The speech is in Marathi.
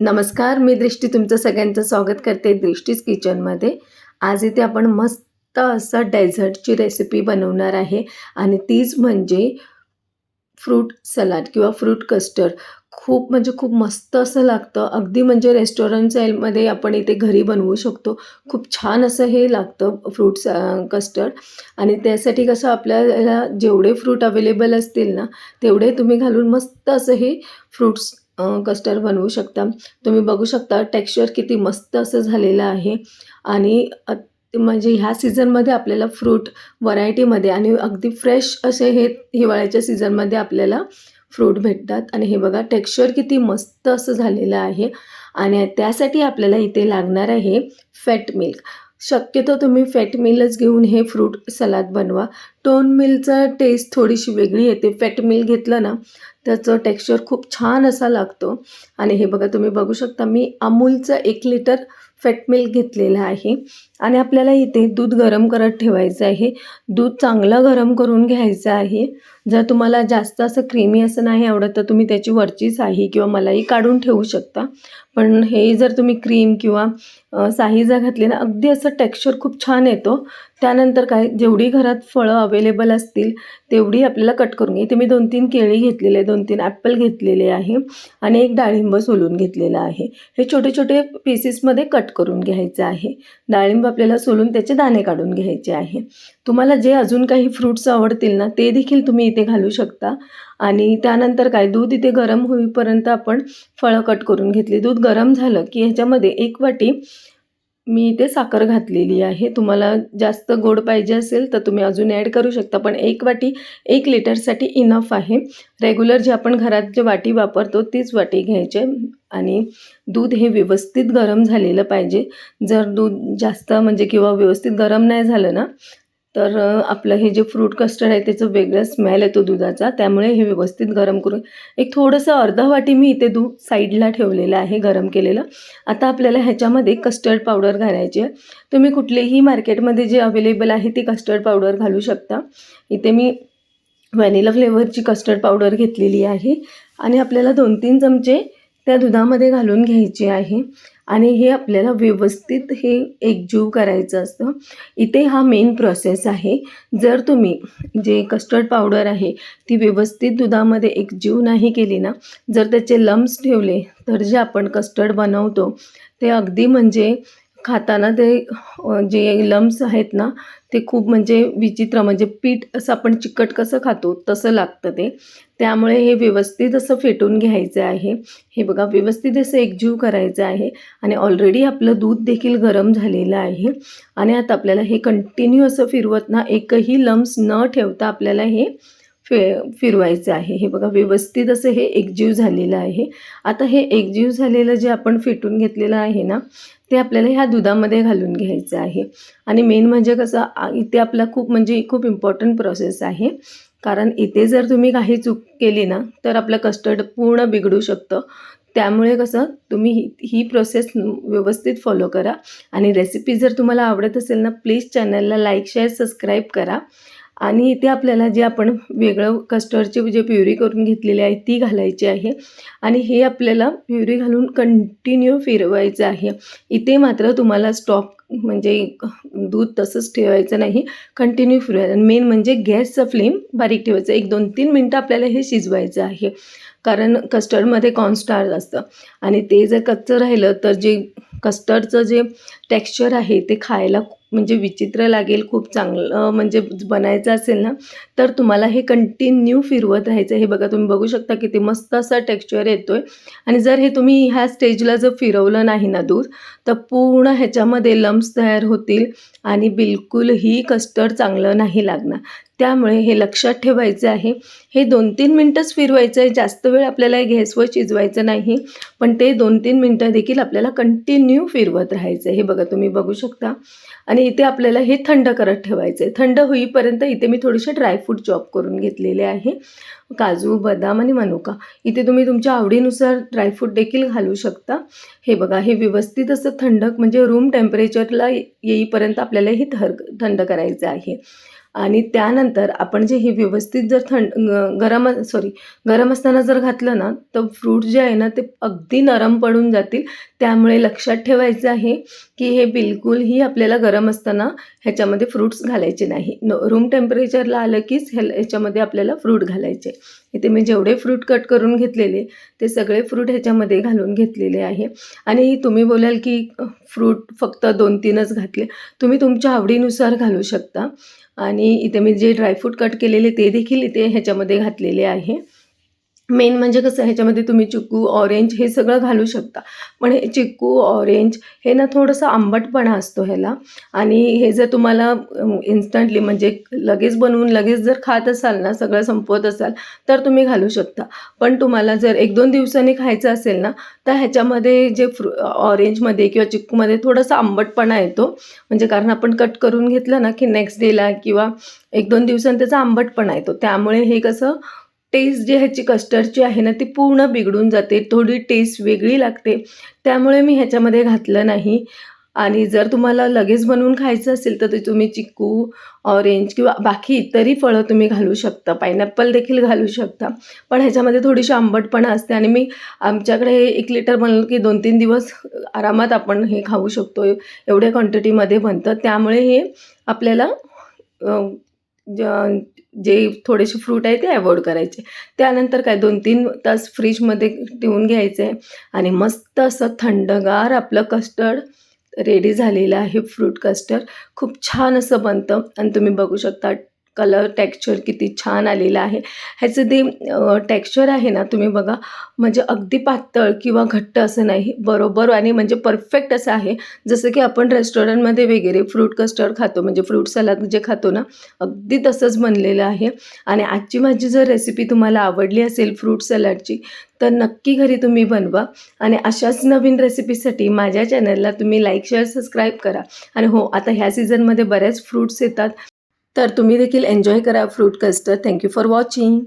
नमस्कार मी दृष्टी तुमचं सगळ्यांचं स्वागत करते दृष्टीज किचनमध्ये. आज इथे आपण मस्त असं डेझर्टची रेसिपी बनवणार आहे आणि तीच म्हणजे फ्रूट सलाड किंवा फ्रूट कस्टर्ड खूप म्हणजे खूप मस्त असं लागतं. अगदी म्हणजे रेस्टॉरंट स्टाईलमध्ये आपण इथे घरी बनवू शकतो. खूप छान असं हे लागतं फ्रूट कस्टर्ड आणि त्यासाठी कसं आपल्याला जेवढे फ्रूट अवेलेबल असतील ना तेवढे तुम्ही घालून मस्त असं हे फ्रूट्स कस्टर्ड बनवू शकता. तुम्ही बघू शकता टेक्स्चर किती मस्त असं झालेलं आहे. आणि म्हणजे ह्या सीझनमध्ये आपल्याला फ्रूट व्हरायटीमध्ये आणि अगदी फ्रेश असे हे हिवाळ्याच्या सीझनमध्ये आपल्याला फ्रूट भेटतात. आणि हे बघा टेक्स्चर किती मस्त असं झालेलं आहे. आणि त्यासाठी आपल्याला इथे लागणार आहे फॅट मिल्क. शक्यतो तुम्ही फॅट मिलच घेऊन हे फ्रूट सलाद बनवा. टोन मिलचा टेस्ट थोडीशी वेगळी येते. फॅट मिल घेतलं ना त्याचं टेक्स्चर खूप छान असा लागतो. आणि हे बघा तुम्ही बघू शकता मी अमूलचं एक लिटर फेट मिल्क घेतलेलं आहे. आणि आपल्याला इथे दूध गरम करत ठेवायचं आहे. दूध चांगलं गरम करून घ्यायचं आहे. जर तुम्हाला जास्त असं क्रीमी असं नाही आवडत तर तुम्ही त्याची वरची साही किंवा मलाई काढून ठेवू शकता. पण हे जर तुम्ही क्रीम किंवा अ, साही जर घातली ना अगदी असं टेक्स्चर खूप छान येतो. त्यानंतर काय जेवढी घरात फळं अवेलेबल असतील तेवढी आपल्याला कट करून घ्या. इथे मी दोन तीन केळी घेतलेले आहे दोन तीन ॲपल घेतलेले आहे आणि एक डाळिंब सोलून घेतलेलं आहे. हे छोटे छोटे पीसेसमध्ये कट करून घ्यायचं आहे. डाळिंब आपल्याला सोलून त्याचे दाणे काढून घ्यायचे आहे. तुम्हाला जे अजून काही फ्रूट्स आवडतील ना ते देखील तुम्ही इथे घालू शकता. आणि त्यानंतर काय दूध इथे गरम होईपर्यंत आपण फळं कट करून घेतली. दूध गरम झालं की ह्याच्यामध्ये एक वाटी मी इथे साखर घातलेली आहे. तुम्हाला जास्त गोड पाहिजे असेल तर तुम्ही अजून ॲड करू शकता पण एक वाटी एक लिटरसाठी इनफ आहे. रेग्युलर जे आपण घरात जे वाटी वापरतो तीच वाटी घ्यायची. आणि दूध हे व्यवस्थित गरम झालेलं पाहिजे. जर दूध जास्त म्हणजे किंवा व्यवस्थित गरम नाही झालं ना तर आपलं हे जे फ्रूट कस्टर्ड आहे त्याचं वेगळं स्मेल येतो दुधाचा. त्यामुळे हे व्यवस्थित गरम करून एक थोडंसं अर्धा वाटी मी इथे दूध साईडला ठेवलेलं आहे गरम केलेलं. आता आपल्याला ह्याच्यामध्ये कस्टर्ड पावडर घालायची आहे. तुम्ही कुठलेही मार्केटमध्ये जे अवेलेबल आहे ती कस्टर्ड पावडर घालू शकता. इथे मी व्हॅनिला फ्लेवरची कस्टर्ड पावडर घेतलेली आहे. आणि आपल्याला दोन तीन चमचे त्या दुधामध्ये घालून घ्यायची आहे. आणि हे आपल्याला व्यवस्थित हे एकजीव करायचं असतं. इथे हा मेन प्रोसेस आहे. जर तुम्ही जे कस्टर्ड पावडर आहे ती व्यवस्थित दुधामध्ये एकजीव नाही केली ना जर त्याचे लम्स ठेवले तर जे आपण कस्टर्ड बनवतो ते अगदी म्हणजे खाताना ते जे लम्स आहेत ना ते खूप म्हणजे विचित्र म्हणजे पीठ असं आपण चिकट कसं खातो तसं लागतं ते. त्यामुळे हे व्यवस्थित असं फेटून घ्यायचं आहे. हे बघा व्यवस्थित असं एकजीव करायचं आहे आणि ऑलरेडी आपलं दूध देखील गरम झालेलं आहे. आणि आता आपल्याला हे कंटिन्यू असं फिरवत ना एकही लम्स न ठेवता आपल्याला हे फे फिरवायचं आहे. हे बघा व्यवस्थित असं हे एकजीव झालेलं आहे. आता हे एकजीव झालेलं जे आपण फेटून घेतलेलं आहे ना ते आपल्याला ह्या दुधामध्ये घालून घ्यायचं आहे. आणि मेन म्हणजे कसं इथे आपला खूप म्हणजे खूप इम्पॉर्टंट प्रोसेस आहे. कारण इथे जर तुम्ही काही चूक केली ना तर आपलं कस्टर्ड पूर्ण बिघडू शकतं. त्यामुळे कसं तुम्ही ही ही प्रोसेस व्यवस्थित फॉलो करा. आणि रेसिपी जर तुम्हाला आवडत असेल ना प्लीज चॅनलला लाईक शेअर सबस्क्राईब करा. आणि इथे आपल्याला जे आपण वेगळं कस्टर्डची जे प्युरी करून घेतलेली आहे ती घालायची आहे. आणि हे आपल्याला प्युरी घालून कंटिन्यू फिरवायचं आहे. इथे मात्र तुम्हाला स्टॉप म्हणजे दूध तसंच ठेवायचं नाही कंटिन्यू फिरवायचं. मेन म्हणजे गॅसचा फ्लेम बारीक ठेवायचा. एक दोन तीन मिनटं आपल्याला हे शिजवायचं आहे. कारण कस्टर्डमध्ये कॉर्नस्टार्च असतं. आणि ते जर कच्चं राहिलं तर जे कस्टर्डचं जे टेक्स्चर आहे ते खायला म्हणजे विचित्र लागेल खूप चांगलं म्हणजे बनायचं असेल ना तर तुम्हाला हे कंटिन्यू फिरवत राहायचं. हे बघा तुम्ही बघू शकता किती मस्त असा टेक्स्चर येतो आहे आणि जर हे तुम्ही ह्या स्टेजला जर फिरवलं नाही ना दूध तर पूर्ण ह्याच्यामध्ये लम्स तयार होतील आणि बिलकुलही कस्टर्ड चांगलं नाही लागणार. त्यामुळे हे लक्षात ठेवायचं आहे. हे दोन तीन मिनटंच फिरवायचं आहे जास्त वेळ आपल्याला हे गॅसवर शिजवायचं नाही. पण ते दोन तीन मिनटं देखील आपल्याला कंटिन्यू फिरवत राहायचं आहे हे बघा तुम्ही बघू शकता. आणि इथे आपल्याला हे थंड करत ठेवायचं आहे थंड होईपर्यंत इथे मी थोडेसे ड्रायफ्रूट चॉप करून घेतलेले आहे. काजू बदाम आणि मनुका. इथे तुम्ही तुमच्या आवडीनुसार ड्रायफ्रूट देखील घालू शकता. हे बघा हे व्यवस्थित असं थंड म्हणजे रूम टेम्परेचरला येईपर्यंत आपल्याला हे थर थंड करायचं आहे. आणि त्यानंतर आपण जे हे व्यवस्थित जर थंड गरम सॉरी गरम असताना जर घातलं ना तर फ्रूट जे आहे ना ते अगदी नरम पडून जातील. त्यामुळे लक्षात ठेवायचं आहे की हे बिलकुलही आपल्याला गरम असताना ह्याच्यामध्ये फ्रूट्स घालायचे नाही. रूम टेम्परेचरला आलं कीच ह्या ह्याच्यामध्ये आपल्याला फ्रूट घालायचे. इथे मी जेवढे फ्रूट कट करून घेतलेले ते सगळे फ्रूट ह्याच्यामध्ये घालून घेतलेले आहे. आणि तुम्ही बोलाल की फ्रूट फक्त दोन तीनच घातले. तुम्ही तुमच्या आवडीनुसार घालू शकता. आणि इथे मी जे ड्रायफ्रूट कट केलेले ते देखील इथे ह्याच्यामध्ये घातलेले आहे. मेन म्हणजे कसं ह्याच्यामध्ये तुम्ही चिक्कू ऑरेंज हे सगळं घालू शकता. पण हे चिक्कू ऑरेंज हे ना थोडंसं आंबटपणा असतो ह्याला. आणि हे जर तुम्हाला इन्स्टंटली म्हणजे लगेच बनवून लगेच जर खात असाल ना सगळं संपवत असाल तर तुम्ही घालू शकता. पण तुम्हाला जर एक दोन दिवसांनी खायचं असेल ना तर ह्याच्यामध्ये जे फ्रु ऑरेंजमध्ये किंवा चिक्कूमध्ये थोडासा आंबटपणा येतो. म्हणजे कारण आपण कट करून घेतलं ना की नेक्स्ट डेला किंवा एक दोन दिवसांनी त्याचा आंबटपणा येतो. त्यामुळे हे कसं टेस्ट जी ह्याची कस्टर्डची आहे ना ती पूर्ण बिघडून जाते थोडी टेस्ट वेगळी लागते. त्यामुळे मी ह्याच्यामध्ये घातलं नाही. आणि जर तुम्हाला लगेच बनवून खायचं असेल तर ते तुम्ही चिक्कू ऑरेंज किंवा बाकी इतरही फळं तुम्ही घालू शकता. पायनॅपल देखील घालू शकता. पण ह्याच्यामध्ये थोडीशी आंबटपणा असते आणि मी आमच्याकडे एक लिटर बनलं की दोन तीन दिवस आरामात आपण हे खाऊ शकतो. एवढ्या क्वांटिटीमध्ये बनतं. त्यामुळे हे आपल्याला जे थोडेसे फ्रूट आहे ते अवॉइड करायचे. त्यानंतर काय दोन तीन तास फ्रीजमध्ये ठेवून घ्यायचे आहे आणि मस्त असं थंडगार आपलं कस्टर्ड रेडी झालेलं आहे फ्रूट कस्टर्ड खूप छान असं बनतं आणि तुम्ही बघू शकता कलर टेक्स्चर किती छान आलेलं आहे. ह्याचं ते टेक्स्चर आहे ना तुम्ही बघा म्हणजे अगदी पातळ किंवा घट्ट असं नाही बरोबर आणि म्हणजे परफेक्ट असं आहे. जसं की आपण रेस्टॉरंटमध्ये वगैरे फ्रूट कस्टर्ड खातो म्हणजे फ्रूट सलाद जे खातो ना अगदी तसंच बनलेलं आहे. आणि आजची माझी जर रेसिपी तुम्हाला आवडली असेल फ्रूट सलाडची तर नक्की घरी तुम्ही बनवा. आणि अशाच नवीन रेसिपीसाठी माझ्या चॅनलला तुम्ही लाईक शेअर सबस्क्राईब करा. आणि हो आता ह्या सीझनमध्ये बऱ्याच फ्रूट्स येतात. तर तुम्ही देखील एन्जॉय करा fruit custard thank you for watching